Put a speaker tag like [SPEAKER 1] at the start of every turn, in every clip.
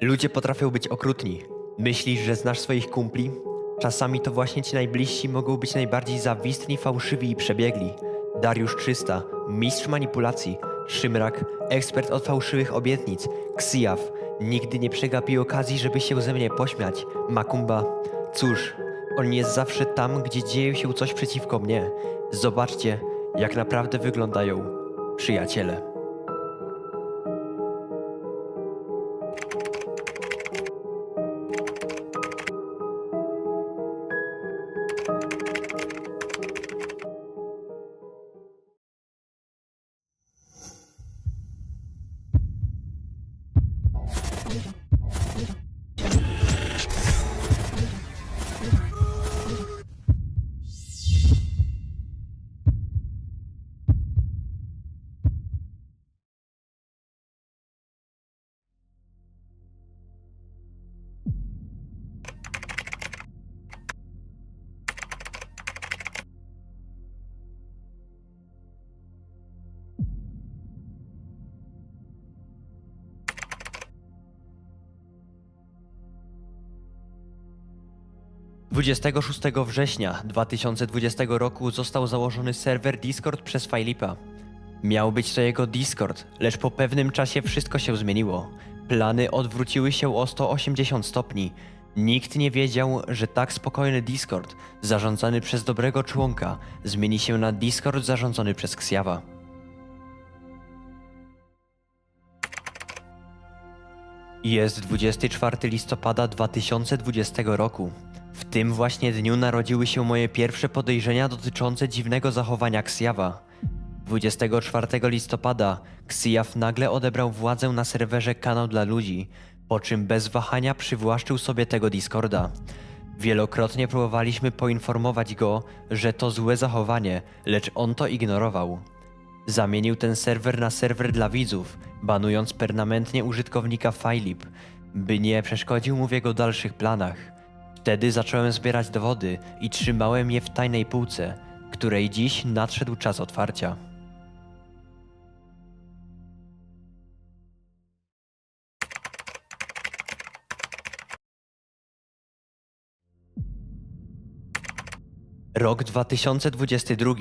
[SPEAKER 1] Ludzie potrafią być okrutni. Myślisz, że znasz swoich kumpli? Czasami to właśnie ci najbliżsi mogą być najbardziej zawistni, fałszywi i przebiegli. Dariusz 300, mistrz manipulacji. Szymrak, ekspert od fałszywych obietnic. Ksiaw, nigdy nie przegapi okazji, żeby się ze mnie pośmiać. Makumba, cóż, on jest zawsze tam, gdzie dzieje się coś przeciwko mnie. Zobaczcie, jak naprawdę wyglądają przyjaciele. 26 września 2020 roku został założony serwer Discord przez Filipa. Miał być to jego Discord, lecz po pewnym czasie wszystko się zmieniło. Plany odwróciły się o 180 stopni. Nikt nie wiedział, że tak spokojny Discord, zarządzany przez dobrego członka, zmieni się na Discord zarządzany przez Ksjawa. Jest 24 listopada 2020 roku. Tym właśnie dniu narodziły się moje pierwsze podejrzenia dotyczące dziwnego zachowania Ksjawa. 24 listopada Ksijaw nagle odebrał władzę na serwerze Kanał dla Ludzi, po czym bez wahania przywłaszczył sobie tego Discorda. Wielokrotnie próbowaliśmy poinformować go, że to złe zachowanie, lecz on to ignorował. Zamienił ten serwer na serwer dla widzów, banując permanentnie użytkownika Filip, by nie przeszkodził mu w jego dalszych planach. Wtedy zacząłem zbierać dowody i trzymałem je w tajnej półce, której dziś nadszedł czas otwarcia. Rok 2022.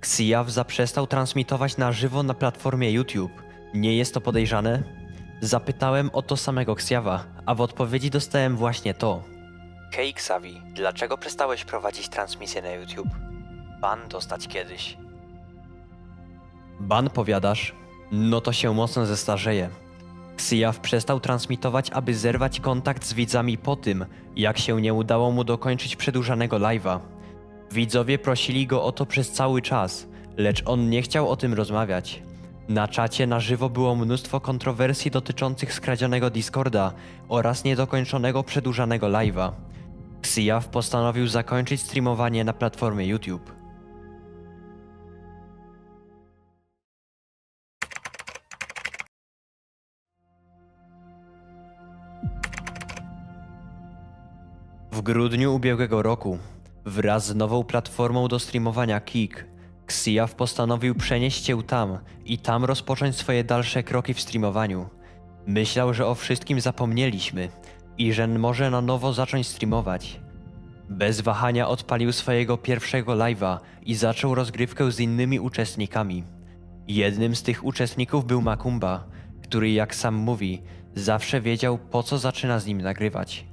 [SPEAKER 1] Ksijaw zaprzestał transmitować na żywo na platformie YouTube. Nie jest to podejrzane? Zapytałem o to samego Ksiawa, a w odpowiedzi dostałem właśnie to. Hej dlaczego przestałeś prowadzić transmisję na YouTube? Ban dostać kiedyś. Ban powiadasz? No to się mocno zestarzeje. Ksijaw przestał transmitować, aby zerwać kontakt z widzami po tym, jak się nie udało mu dokończyć przedłużanego live'a. Widzowie prosili go o to przez cały czas, lecz on nie chciał o tym rozmawiać. Na czacie na żywo było mnóstwo kontrowersji dotyczących skradzionego Discorda oraz niedokończonego przedłużanego live'a. Ksijaw postanowił zakończyć streamowanie na platformie YouTube. W grudniu ubiegłego roku, wraz z nową platformą do streamowania Kik, Ksijaw postanowił przenieść się tam i tam rozpocząć swoje dalsze kroki w streamowaniu. Myślał, że o wszystkim zapomnieliśmy i że może na nowo zacząć streamować. Bez wahania odpalił swojego pierwszego live'a i zaczął rozgrywkę z innymi uczestnikami. Jednym z tych uczestników był Makumba, który jak sam mówi, zawsze wiedział po co zaczyna z nim nagrywać.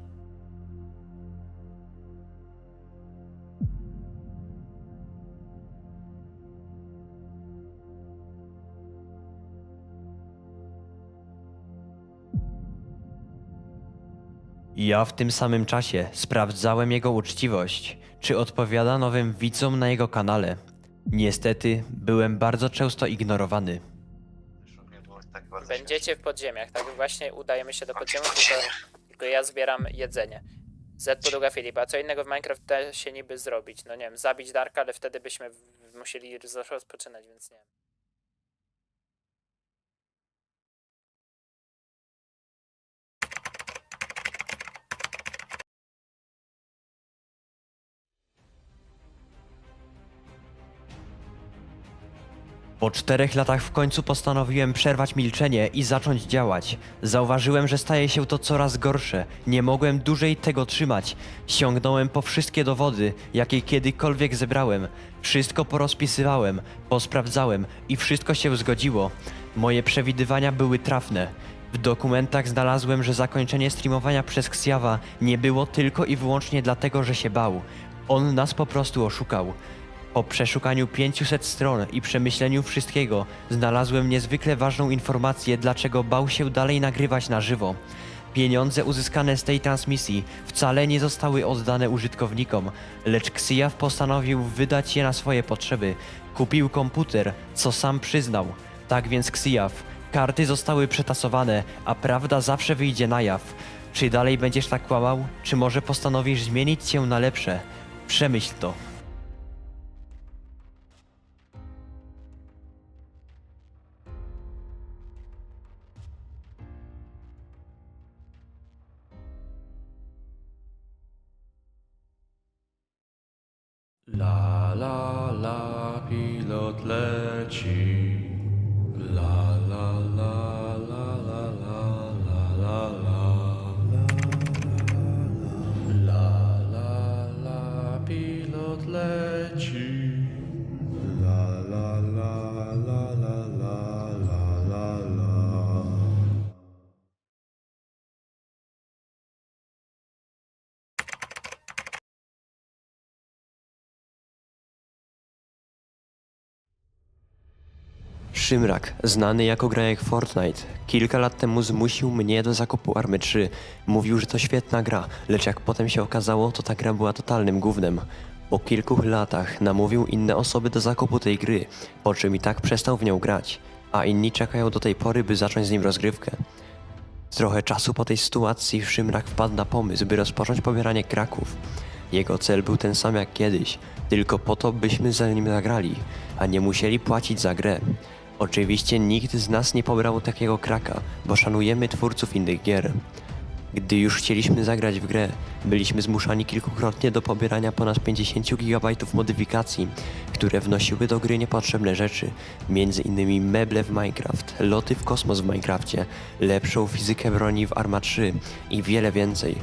[SPEAKER 1] Ja w tym samym czasie sprawdzałem jego uczciwość, czy odpowiada nowym widzom na jego kanale. Niestety, byłem bardzo często ignorowany.
[SPEAKER 2] Będziecie w podziemiach, tak właśnie udajemy się do podziemiów, tylko, tylko ja zbieram jedzenie. Z podługa Filipa. Co innego w Minecraft da się niby zrobić. No nie wiem, zabić Darka, ale wtedy byśmy w- musieli roz- rozpoczynać, więc nie
[SPEAKER 1] Po czterech latach w końcu postanowiłem przerwać milczenie i zacząć działać. Zauważyłem, że staje się to coraz gorsze. Nie mogłem dłużej tego trzymać. Sięgnąłem po wszystkie dowody, jakie kiedykolwiek zebrałem. Wszystko porozpisywałem, posprawdzałem i wszystko się zgodziło. Moje przewidywania były trafne. W dokumentach znalazłem, że zakończenie streamowania przez Xiawa nie było tylko i wyłącznie dlatego, że się bał. On nas po prostu oszukał. Po przeszukaniu 500 stron i przemyśleniu wszystkiego, znalazłem niezwykle ważną informację, dlaczego bał się dalej nagrywać na żywo. Pieniądze uzyskane z tej transmisji wcale nie zostały oddane użytkownikom, lecz Xiaw postanowił wydać je na swoje potrzeby. Kupił komputer, co sam przyznał. Tak więc Xiaw, karty zostały przetasowane, a prawda zawsze wyjdzie na jaw. Czy dalej będziesz tak kłamał, czy może postanowisz zmienić się na lepsze? Przemyśl to. Szymrak, znany jako grajek Fortnite, kilka lat temu zmusił mnie do zakupu Army 3. Mówił, że to świetna gra, lecz jak potem się okazało, to ta gra była totalnym gównem. Po kilku latach namówił inne osoby do zakupu tej gry, po czym i tak przestał w nią grać, a inni czekają do tej pory, by zacząć z nim rozgrywkę. Trochę czasu po tej sytuacji Szymrak wpadł na pomysł, by rozpocząć pobieranie kraków. Jego cel był ten sam jak kiedyś, tylko po to, byśmy za nim zagrali, a nie musieli płacić za grę. Oczywiście nikt z nas nie pobrał takiego kraka, bo szanujemy twórców innych gier. Gdy już chcieliśmy zagrać w grę, byliśmy zmuszani kilkukrotnie do pobierania ponad 50 GB modyfikacji, które wnosiły do gry niepotrzebne rzeczy, innymi meble w Minecraft, loty w kosmos w Minecrafcie, lepszą fizykę broni w Arma 3 i wiele więcej.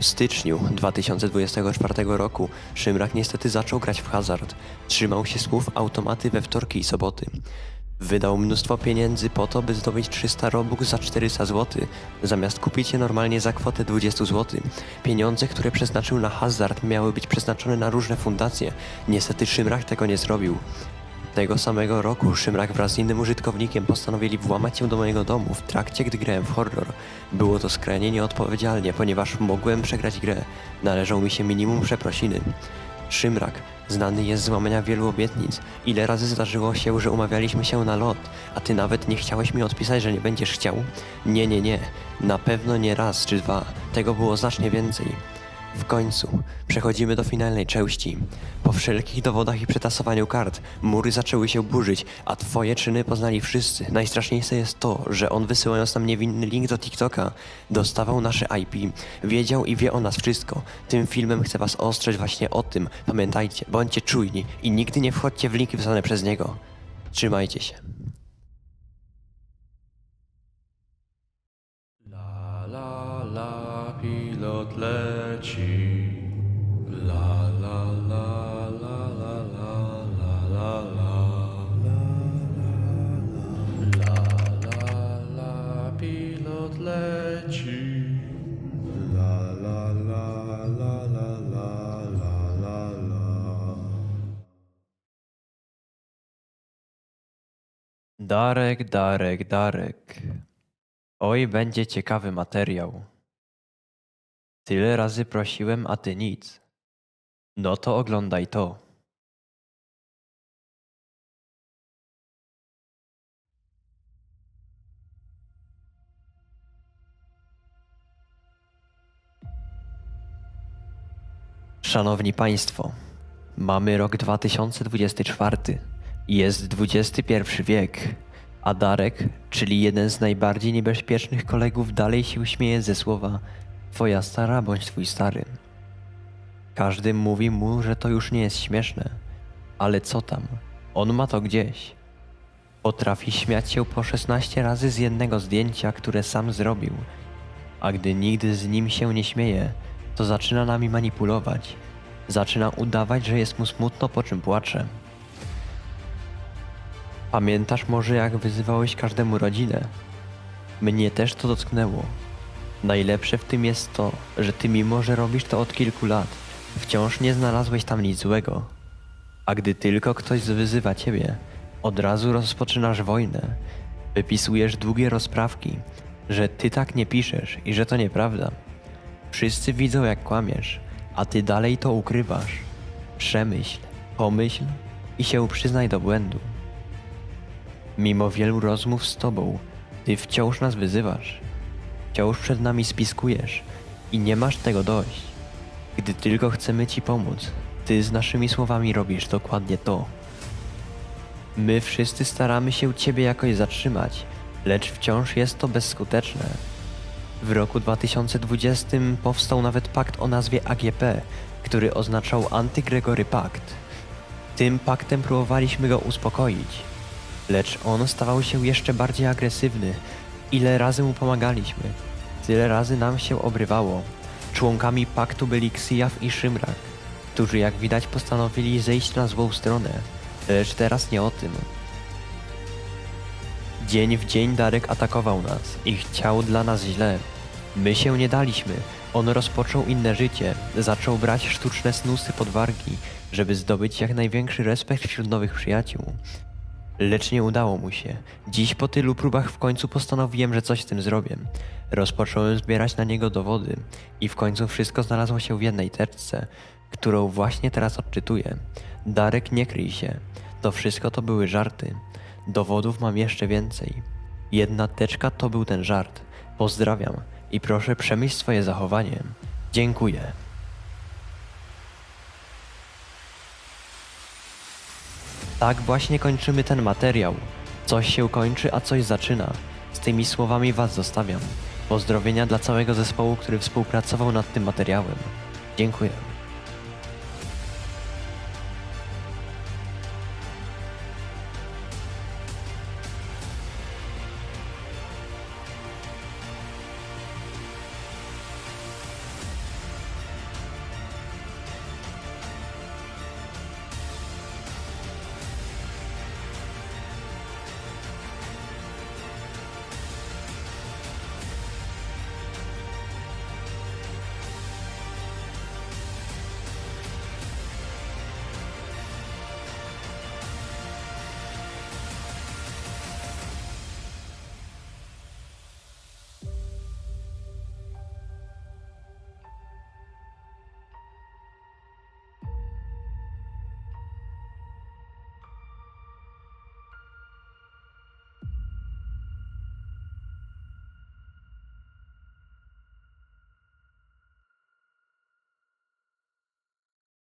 [SPEAKER 1] W styczniu 2024 roku Szymrak niestety zaczął grać w hazard. Trzymał się słów automaty we wtorki i soboty. Wydał mnóstwo pieniędzy po to, by zdobyć 300 robux za 400 zł, zamiast kupić je normalnie za kwotę 20 zł. Pieniądze, które przeznaczył na hazard, miały być przeznaczone na różne fundacje. Niestety Szymrak tego nie zrobił. Tego samego roku Szymrak wraz z innym użytkownikiem postanowili włamać się do mojego domu w trakcie, gdy grałem w horror. Było to skrajnie nieodpowiedzialnie, ponieważ mogłem przegrać grę. Należał mi się minimum przeprosiny. Szymrak, znany jest z łamania wielu obietnic. Ile razy zdarzyło się, że umawialiśmy się na lot, a ty nawet nie chciałeś mi odpisać, że nie będziesz chciał? Nie, nie, nie. Na pewno nie raz czy dwa. Tego było znacznie więcej. W końcu przechodzimy do finalnej części. Po wszelkich dowodach i przetasowaniu kart, mury zaczęły się burzyć, a twoje czyny poznali wszyscy. Najstraszniejsze jest to, że on wysyłając nam niewinny link do TikToka, dostawał nasze IP, wiedział i wie o nas wszystko. Tym filmem chcę was ostrzec właśnie o tym. Pamiętajcie, bądźcie czujni i nigdy nie wchodźcie w linki wysłane przez niego. Trzymajcie się.
[SPEAKER 3] Pilot leci. La la la la la la la la la. La la la, la la la.
[SPEAKER 1] Darek, Darek, Darek. Oj, będzie ciekawy materiał. Tyle razy prosiłem, a ty nic. No to oglądaj to. Szanowni Państwo, mamy rok 2024. Jest XXI wiek, a Darek, czyli jeden z najbardziej niebezpiecznych kolegów, dalej się śmieje ze słowa Twoja stara bądź twój stary. Każdy mówi mu, że to już nie jest śmieszne, ale co tam, on ma to gdzieś. Potrafi śmiać się po 16 razy z jednego zdjęcia, które sam zrobił. A gdy nigdy z nim się nie śmieje, to zaczyna nami manipulować. Zaczyna udawać, że jest mu smutno, po czym płacze. Pamiętasz może, jak wyzywałeś każdemu rodzinę? Mnie też to dotknęło. Najlepsze w tym jest to, że ty mimo, że robisz to od kilku lat, wciąż nie znalazłeś tam nic złego. A gdy tylko ktoś wyzywa ciebie, od razu rozpoczynasz wojnę. Wypisujesz długie rozprawki, że ty tak nie piszesz i że to nieprawda. Wszyscy widzą jak kłamiesz, a ty dalej to ukrywasz. Przemyśl, pomyśl i się przyznaj do błędu. Mimo wielu rozmów z tobą, ty wciąż nas wyzywasz. Wciąż przed nami spiskujesz i nie masz tego dość. Gdy tylko chcemy ci pomóc, ty z naszymi słowami robisz dokładnie to. My wszyscy staramy się ciebie jakoś zatrzymać, lecz wciąż jest to bezskuteczne. W roku 2020 powstał nawet pakt o nazwie AGP, który oznaczał Antygregory Pakt. Tym paktem próbowaliśmy go uspokoić, lecz on stawał się jeszcze bardziej agresywny. Ile razy mu pomagaliśmy, tyle razy nam się obrywało. Członkami paktu byli Ksijaw i Szymrak, którzy jak widać postanowili zejść na złą stronę, lecz teraz nie o tym. Dzień w dzień Darek atakował nas i chciał dla nas źle. My się nie daliśmy. On rozpoczął inne życie, zaczął brać sztuczne snusy pod wargi, żeby zdobyć jak największy respekt wśród nowych przyjaciół. Lecz nie udało mu się. Dziś po tylu próbach w końcu postanowiłem, że coś z tym zrobię. Rozpocząłem zbierać na niego dowody i w końcu wszystko znalazło się w jednej teczce, którą właśnie teraz odczytuję. Darek, nie kryj się. To wszystko to były żarty. Dowodów mam jeszcze więcej. Jedna teczka to był ten żart. Pozdrawiam i proszę przemyśl swoje zachowanie. Dziękuję. Tak właśnie kończymy ten materiał. Coś się kończy, a coś zaczyna. Z tymi słowami Was zostawiam. Pozdrowienia dla całego zespołu, który współpracował nad tym materiałem. Dziękuję.